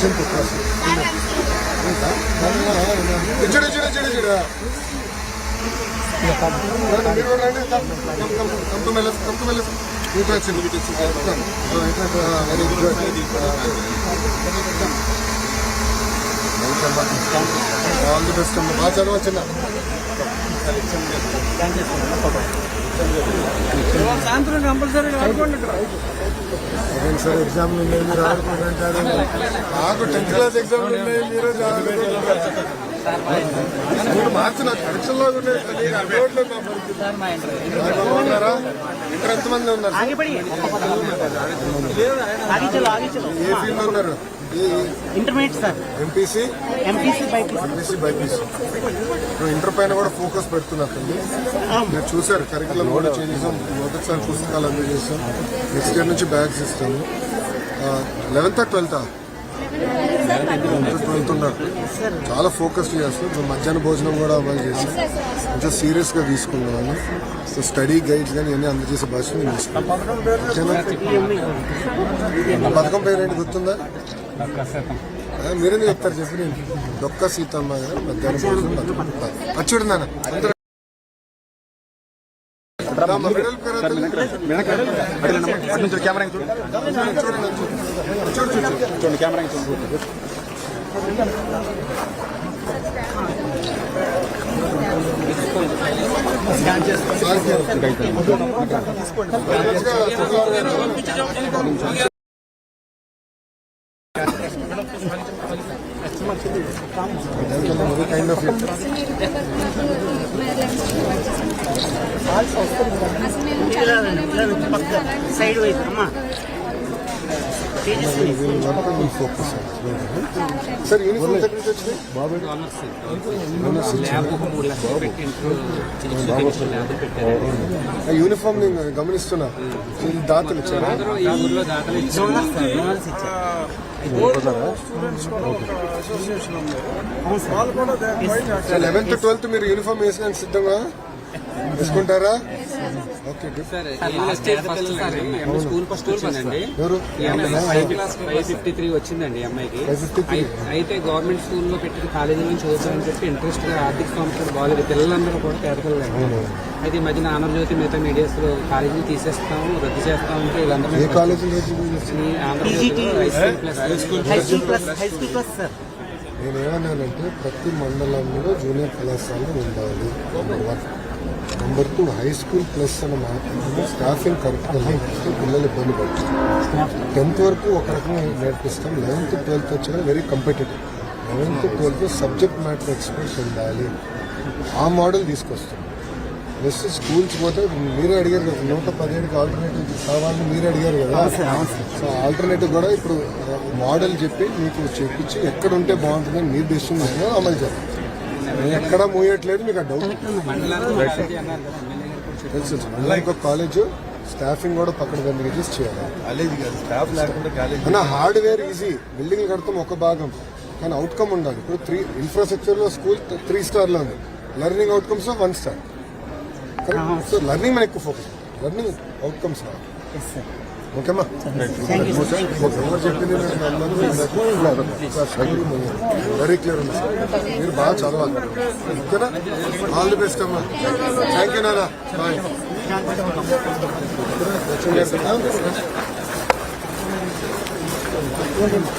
Simple ఇచ్చుడు ఇచ్చుడు ఇచ్చుడు ఇచ్చుడు మీరు కూడా రండి come come come come to వచ్చింది వచ్చింది very good all the best అమ్మ బాగా చదవచ్చు సాయంత్రం కంపల్సరీ సార్ ఎగ్జామ్లు ఉన్నాయి మీరు ఆడుకుంటుంటారు నాకు టెన్త్ క్లాస్ ఎగ్జామ్లు ఉన్నాయి మీరు మూడు మార్క్స్ నాకు పరీక్షల్లో ఉన్నాయి నీకు అలవాట్లేదు నా పరిస్థితి. బాగా ఉన్నారా ఇంటర్ ఎంతమంది ఉన్నారు? ఏ ఫీల్డ్ ఉన్నారు? Intermediate sir. MPC? MPC BiPC MPC BiPC ఇప్పుడు ఇంటర్ పైన కూడా ఫోకస్ పెడుతున్నారు మీరు చూసారు కరికులం కూడా చేంజ్ చేసాం మొదటిసారి పుస్తకాలు అందజేసాం నెక్స్ట్ ఇయర్ నుంచి బ్యాగ్స్ ఇస్తాము లెవెన్త్ ట్వెల్త్ ట్వెల్త్ ఉన్నారు చాలా ఫోకస్ చేస్తాం ఇప్పుడు మధ్యాహ్న భోజనం కూడా అమలు చేసాం కొంచెం సీరియస్గా తీసుకున్నామని సో స్టడీ గైడ్స్ కానీ ఇవన్నీ అందజేసే భాష నేను తీసుకున్నాను. ఓకేనా? పథకం పేరు ఏంటి? గుర్తుందా? మీరెందుకు చెప్తారు చెప్పి నేను దొక్క సీతమ్మ గారు మధ్యాహ్నం భోజనం పథకం. అది కెమెరా చూడండి, చూడు, చూడు, చూడు. చూడండి కెమెరా చూడండి కైండ్ ఆఫ్ సైడ్ వైపు అమ్మా తేజస్విని ఫోకస్ సార్ యూనిఫామ్ ఎక్కడి నుంచి వచ్చింది ఆ యూనిఫామ్ నేను గమనిస్తున్నా దాతలు ఇచ్చారా లెవెన్త్ ట్వెల్త్ మీరు యూనిఫామ్ వేసుకోడానికి సిద్ధంగా ఫైవ్ ఫిఫ్టీ త్రీ వచ్చిందండి ఈ అమ్మాయికి. 553. అయి- అయితే గవర్నమెంట్ స్కూల్లో పెట్టి కాలేజీ నుంచి చదువుతారని చెప్పి ఇంట్రెస్ట్గా ఆర్థిక సంస్థలు బాగాలేదు. పిల్లలందరూ కూడా పేద పిల్లలండి అయితే ఈ మధ్యన ఆంధ్రజ్యోతి మిగతా మీడియాస్లో కాలేజీని తీసేస్తాము రద్దు వీళ్ళందరూ ప్లస్ స్కూల్ ప్లస్ సార్ నేను ఏమన్నానంటే ప్రతి మండలంలో జూనియర్ కళాశాల ఉండాలి. Number two high school plus అన్న మాత్రమే స్టాఫింగ్ కరెక్ట్గా పిల్లలు ఇబ్బంది పడుతుంది టెన్త్ వరకు ఒక రకంగా నేర్పిస్తాం లెవెన్త్ ట్వెల్త్ వచ్చి very competitive eleventh twelfth subject matter experts ఉండాలి. ఆ మోడల్ తీసుకొస్తాం. ప్లస్ స్కూల్స్ పోతే మీరే అడిగారు కదా నూట పదిహేడుకి ఆల్టర్నేటివ్ కావాలని మీరే అడిగారు కదా. సో ఆల్టర్నేటివ్ కూడా ఇప్పుడు మోడల్ చెప్పి మీకు చెప్పించి ఎక్కడ ఉంటే బాగుంటుందని మీరు డెసిషన్ అమలు నేను ఎక్కడా మూయట్లేదు మీకు ఆ డౌట్. తెలుసు మళ్ళీ ఇంకో కాలేజ్ స్టాఫింగ్ కూడా పక్కన బంద్ చేయాలి. కాలేజీ కాదు స్టాఫ్ లేకుండా కాలేజీ. అన్న హార్డ్వేర్ ఈజీ బిల్డింగ్ కడతాం ఒక భాగం. కానీ అవుట్కమ్ ఉండాలి. ఇప్పుడు త్రీ ఇన్ఫ్రాస్ట్రక్చర్లో స్కూల్ త్రీ స్టార్లో ఉంది. Learning outcomes one star so learning మీద ఎక్కువ ఫోకస్ లెర్నింగ్ అవుట్కమ్స్ సార్ ఓకేమా చెప్పింది వెరీ క్లియర్ ఉంది సార్ మీరు బాగా చదవాలి ఓకేనా ఆల్ ది బెస్ట్ అమ్మా థ్యాంక్ యూ నానా బాయ్ చూడండి